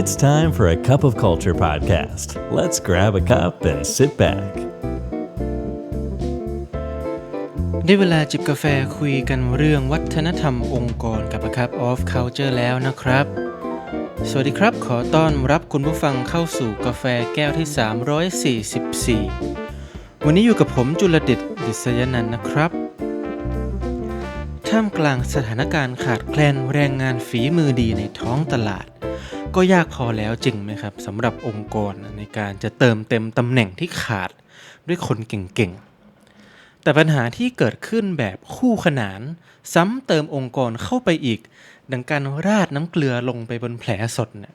It's time for a cup of culture podcast. Let's grab a cup and sit back. ได้เวลาจิบกาแฟคุยกันเรื่องวัฒนธรรมองค์กรกับ A Cup of Culture แล้วนะครับ สวัสดีครับ ขอต้อนรับคุณผู้ฟังเข้าสู่กาแฟแก้วที่ 344 วันนี้อยู่กับผมจุลเดชดิษยนันนะครับ ท่ามกลางสถานการณ์ขาดแคลนแรงงานฝีมือดีในท้องตลาด ก็ยากพอแล้วจริงไหมครับสำหรับองค์กรในการจะเติมเต็มตำแหน่งที่ขาดด้วยคนเก่งๆ แต่ปัญหาที่เกิดขึ้นแบบคู่ขนาน ซ้ำเติมองค์กรเข้าไปอีก ดังการราดน้ำเกลือลงไปบนแผลสดเนี่ย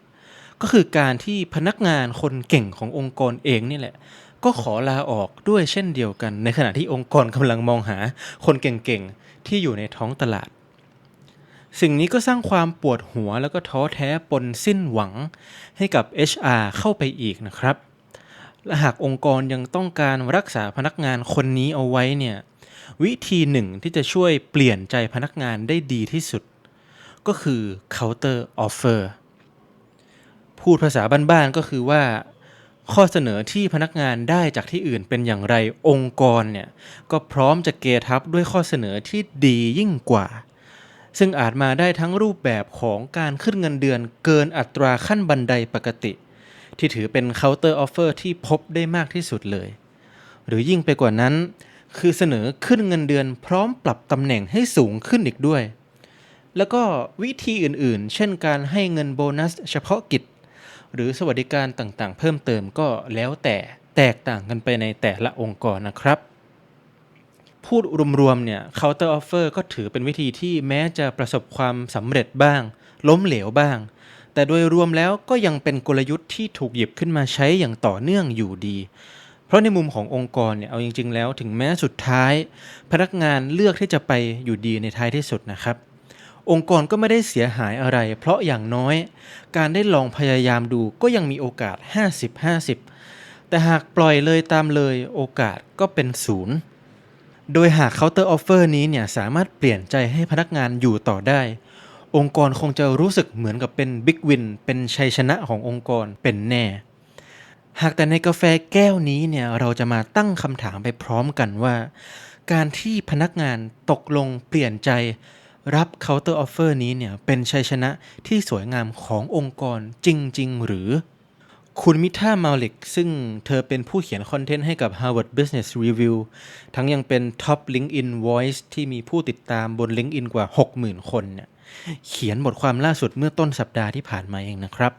ก็คือการที่พนักงานคนเก่งขององค์กรเองนี่แหละ ก็ขอลาออกด้วยเช่นเดียวกัน ในขณะที่องค์กรกำลังมองหาคนเก่งๆ ที่อยู่ในท้องตลาด สิ่งนี้ก็สร้างความปวดหัวแล้วก็ท้อแท้ปนสิ้นหวังให้กับ HR เข้าไปอีกนะครับ และหากองค์กรยังต้องการรักษาพนักงานคนนี้เอาไว้เนี่ยวิธีหนึ่งที่จะช่วยเปลี่ยนใจพนักงานได้ดีที่สุด ก็คือ counter offer พูดภาษาบ้านๆก็คือว่า ข้อเสนอที่พนักงานได้จากที่อื่นเป็นอย่างไรองค์กรเนี่ยก็พร้อมจะเกทับด้วยข้อเสนอที่ดียิ่งกว่า ซึ่งอาจมาได้ทั้งรูปแบบของการขึ้นเงินเดือนเกินอัตราขั้นบันไดปกติ ที่ถือเป็น counter offer ที่พบได้มากที่สุดเลย หรือยิ่งไปกว่านั้น คือเสนอขึ้นเงินเดือนพร้อมปรับตำแหน่งให้สูงขึ้นอีกด้วย แล้วก็วิธีอื่นๆ เช่นการให้เงินโบนัสเฉพาะกิจ หรือสวัสดิการต่างๆ เพิ่มเติมก็แล้วแต่แตกต่างกันไปในแต่ละองค์กรนะครับ พูดรวมๆเนี่ย counter offer ก็ถือเป็นวิธีที่แม้จะประสบความสำเร็จบ้าง ล้มเหลวบ้าง แต่โดยรวมแล้วก็ยังเป็นกลยุทธ์ที่ถูกหยิบขึ้นมาใช้อย่างต่อเนื่องอยู่ดี เพราะในมุมขององค์กรเนี่ยเอาจริง ๆ แล้วถึงแม้สุดท้าย พนักงานเลือกที่จะไปอยู่ดีในท้ายที่สุดนะครับ องค์กรก็ไม่ได้เสียหายอะไร เพราะอย่างน้อย การได้ลองพยายามดูก็ยังมีโอกาส 50-50 แต่หากปล่อยเลยตามเลยโอกาสก็เป็นศูนย์ โดยหาก counter offer นี้เนี่ยสามารถเปลี่ยนใจให้พนักงานอยู่ต่อได้ องค์กรคงจะรู้สึกเหมือนกับเป็นบิ๊กวินเป็นชัยชนะขององค์กรเป็นแน่ หากแต่ในกาแฟแก้วนี้เนี่ยเราจะมาตั้งคำถามไปพร้อมกันว่า การที่พนักงานตกลงเปลี่ยนใจรับ counter offer นี้เนี่ยเป็นชัยชนะที่สวยงามขององค์กรจริง ๆ หรือ คุณมิท่ามาลิกซึ่งเธอเป็นผู้เขียนคอนเทนต์ให้กับ Harvard Business Review ทั้งยังเป็น Top LinkedIn Voice ที่มีผู้ติดตามบน LinkedIn กว่า 60,000 คนเนี่ยเขียนบทความล่าสุดเมื่อต้นสัปดาห์ที่ผ่านมาเองนะครับ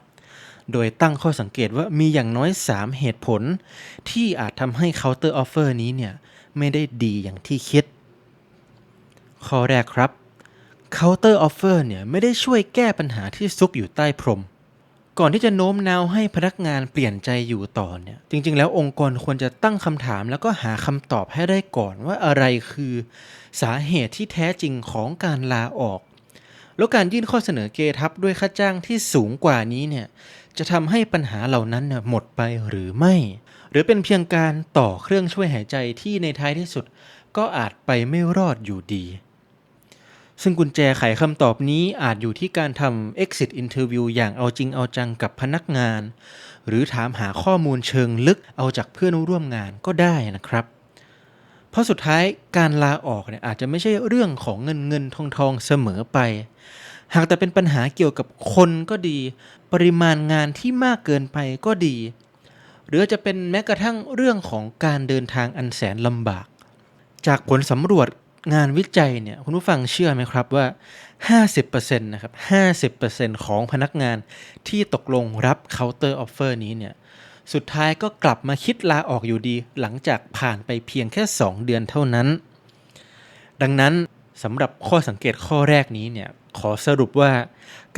โดยตั้งข้อสังเกตว่ามีอย่างน้อย 3 เหตุผล ที่อาจทำให้ counter offer นี้เนี่ยไม่ได้ดีอย่างที่คิด ข้อแรกครับ counter offer เนี่ยไม่ได้ช่วยแก้ปัญหาที่ซุกอยู่ใต้พรม ก่อนที่จะโน้มน้าวให้พนักงานเปลี่ยนใจอยู่ต่อเนี่ย จริง ๆ แล้วองค์กรควรจะตั้งคำถามแล้วก็หาคำตอบให้ได้ก่อนว่าอะไรคือ สาเหตุที่แท้จริงของการลาออก แล้วการยื่นข้อเสนอเกทับด้วยค่าจ้างที่สูงกว่านี้เนี่ยจะทำให้ปัญหาเหล่านั้นน่หมดไปหรือไม่ หรือเป็นเพียงการต่อเครื่องช่วยหายใจที่ในท้ายที่สุด ก็อาจไปไม่รอดอยู่ดี ซึ่งกุญแจไขคำตอบนี้อาจอยู่ที่การทำ exit interview อย่างเอาจริงเอาจังกับพนักงาน หรือถามหาข้อมูลเชิงลึกเอาจากเพื่อนร่วมงานก็ได้นะครับ เพราะสุดท้ายการลาออกเนี่ยอาจจะไม่ใช่เรื่องของเงินเงินทองทองเสมอไป หากแต่เป็นปัญหาเกี่ยวกับคนก็ดี ปริมาณงานที่มากเกินไปก็ดี หรือจะเป็นแม้กระทั่งเรื่องของการเดินทางอันแสนลำบากจากผลสำรวจ งานวิจัยเนี่ยคุณผู้ฟังเชื่อไหมครับว่า 50%นะครับ50%ของพนักงานที่ตกลงรับ counter offer นี้เนี่ยสุดท้ายก็กลับมาคิดลาออกอยู่ดี หลังจากผ่านไปเพียงแค่ 2 เดือนเท่านั้น ดังนั้นสำหรับข้อสังเกตข้อแรกนี้เนี่ยขอสรุปว่า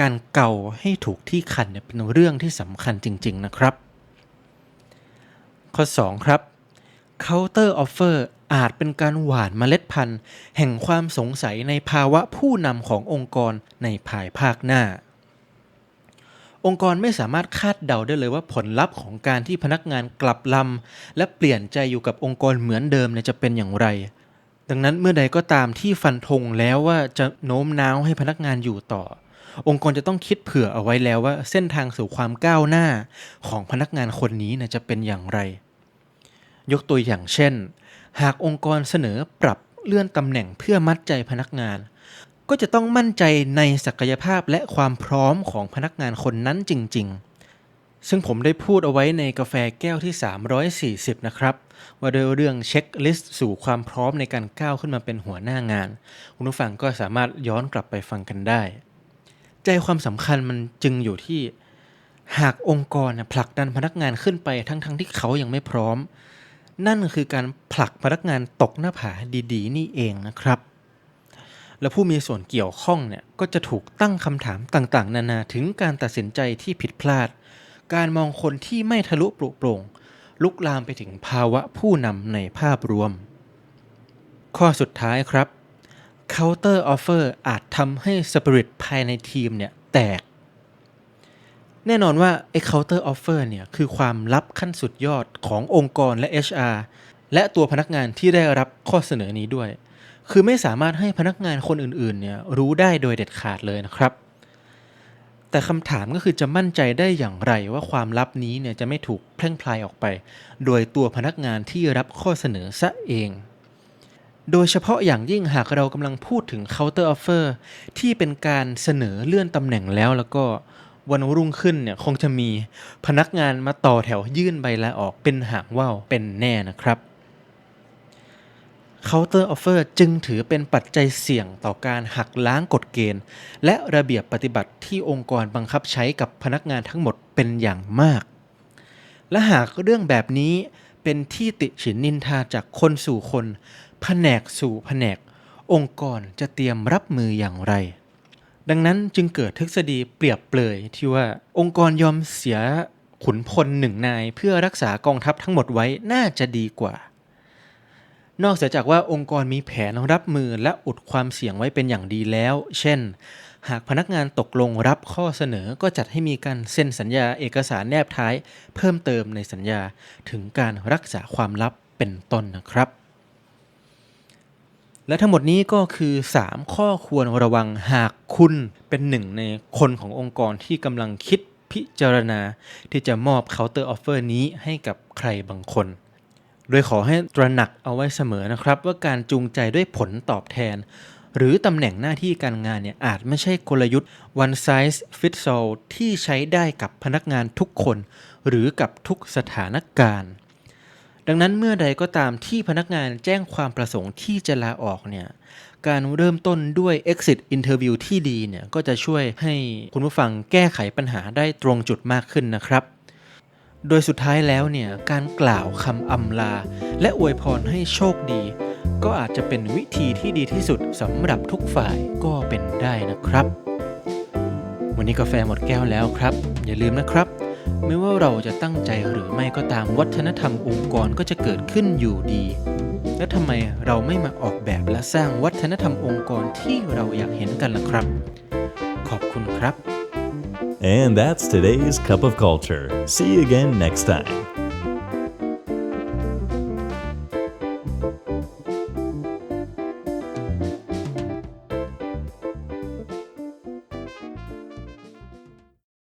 การเกาให้ถูกที่คันเนี่ยเป็นเรื่องที่สำคัญจริง ๆ นะครับ ข้อ 2 ครับ counter offer อาจเป็นการหว่านเมล็ดพันธุ์ แห่งความสงสัยในภาวะผู้นำขององค์กรในภายภาคหน้า องค์กรไม่สามารถคาดเดาได้เลยว่าผลลัพธ์ของการที่พนักงานกลับลำและเปลี่ยนใจอยู่กับองค์กรเหมือนเดิมจะเป็นอย่างไร ดังนั้นเมื่อใดก็ตามที่ฟันธงแล้วว่าจะโน้มน้าวให้พนักงานอยู่ต่อ องค์กรจะต้องคิดเผื่อเอาไว้แล้วว่าเส้นทางสู่ความก้าวหน้าของพนักงานคนนี้จะเป็นอย่างไร ยกตัวอย่างเช่น หากองค์กรเสนอปรับเลื่อนตำแหน่งเพื่อมัดใจพนักงาน ก็จะต้องมั่นใจในศักยภาพและความพร้อมของพนักงานคนนั้นจริง ๆ ซึ่งผมได้พูดเอาไว้ในกาแฟแก้วที่ 340 นะครับ ว่าโดยเรื่องเช็คลิสต์สู่ความพร้อมในการก้าวขึ้นมาเป็นหัวหน้างาน คุณผู้ฟังก็สามารถย้อนกลับไปฟังกันได้ ใจความสำคัญมันจึงอยู่ที่ หากองค์กรผลักดันพนักงานขึ้นไปทั้งๆทที่เขายังไม่พร้อม นั่นคือการผลักพนักงานตกหน้าผาดีๆ นี่เองนะครับ และผู้มีส่วนเกี่ยวข้องเนี่ยก็จะถูกตั้งคำถามต่างๆ นานาถึงการตัดสินใจที่ผิดพลาด การมองคนที่ไม่ทะลุปลุโปร่ง ลุกลามไปถึงภาวะผู้นำในภาพรวม ข้อสุดท้ายครับ counter offer อาจทำให้สปิริตภายในทีมเนี่ยแตก แน่นอนว่าไอ้ counter offer เนี่ยคือความลับขั้นสุดยอดขององค์กรและ HR และตัวพนักงานที่ได้รับข้อเสนอนี้ด้วย คือไม่สามารถให้พนักงานคนอื่นๆเนี่ยรู้ได้โดยเด็ดขาดเลยนะครับ แต่คำถามก็คือจะมั่นใจได้อย่างไรว่าความลับนี้เนี่ยจะไม่ถูกแพร่งพลายออกไป โดยตัวพนักงานที่รับข้อเสนอซะเองโดยเฉพาะอย่างยิ่งหากเรากำลังพูดถึง counter offer ที่เป็นการเสนอเลื่อนตำแหน่งแล้วแล้วก็ วันรุ่งขึ้นเนี่ยคงจะมีพนักงานมาต่อแถวยื่นใบลาออกเป็นหางว่าวเป็นแน่นะครับ counter offer จึงถือเป็นปัจจัยเสี่ยงต่อการหักล้างกฎเกณฑ์ และระเบียบปฏิบัติที่องค์กรบังคับใช้กับพนักงานทั้งหมดเป็นอย่างมาก และหากเรื่องแบบนี้เป็นที่ติฉินนินทาจากคนสู่คน แผนกสู่แผนก องค์กรจะเตรียมรับมืออย่างไร ดังนั้นจึงเกิดทฤษฎีเปรียบเปรยที่ว่าองค์กรยอมเสียขุนพลหนึ่งนาย เพื่อรักษากองทัพทั้งหมดไว้น่าจะดีกว่า นอกเสียจากว่าองค์กรมีแผนรับมือและอุดความเสี่ยงไว้เป็นอย่างดีแล้ว เช่น หากพนักงานตกลงรับข้อเสนอก็จัดให้มีการเซ็นสัญญาเอกสารแนบท้าย เพิ่มเติมในสัญญาถึงการรักษาความลับเป็นต้นนะครับ และทั้งหมดนี้ก็คือ 3 ข้อควรระวังหากคุณเป็นหนึ่งในคนขององค์กรที่กำลังคิดพิจารณา ที่จะมอบ counter offer นี้ให้กับใครบางคน โดยขอให้ตระหนักเอาไว้เสมอนะครับ ว่าการจูงใจด้วยผลตอบแทน หรือตำแหน่งหน้าที่การงานเนี่ยอาจไม่ใช่กลยุทธ์ one size fits all ที่ใช้ได้กับพนักงานทุกคน หรือกับทุกสถานการณ์ ดังนั้นเมื่อใดก็ตามที่พนักงานแจ้งความประสงค์ที่จะลาออกเนี่ยการเริ่มต้นด้วย exit interview ที่ดีเนี่ยก็จะช่วยให้คุณผู้ฟังแก้ไขปัญหาได้ตรงจุดมากขึ้นนะครับ โดยสุดท้ายแล้วเนี่ยการกล่าวคำอำลา และอวยพรให้โชคดี ก็อาจจะเป็นวิธีที่ดีที่สุดสำหรับทุกฝ่ายก็เป็นได้นะครับ วันนี้กาแฟหมดแก้วแล้วครับ อย่าลืมนะครับ ไม่ว่าเราจะตั้งใจหรือไม่ก็ตามวัฒนธรรมองค์กรก็จะเกิดขึ้นอยู่ดี และทำไมเราไม่มาออกแบบและสร้างวัฒนธรรมองค์กรที่เราอยากเห็นกันล่ะครับ ขอบคุณครับ And that's today's Cup of Culture. See you again next time.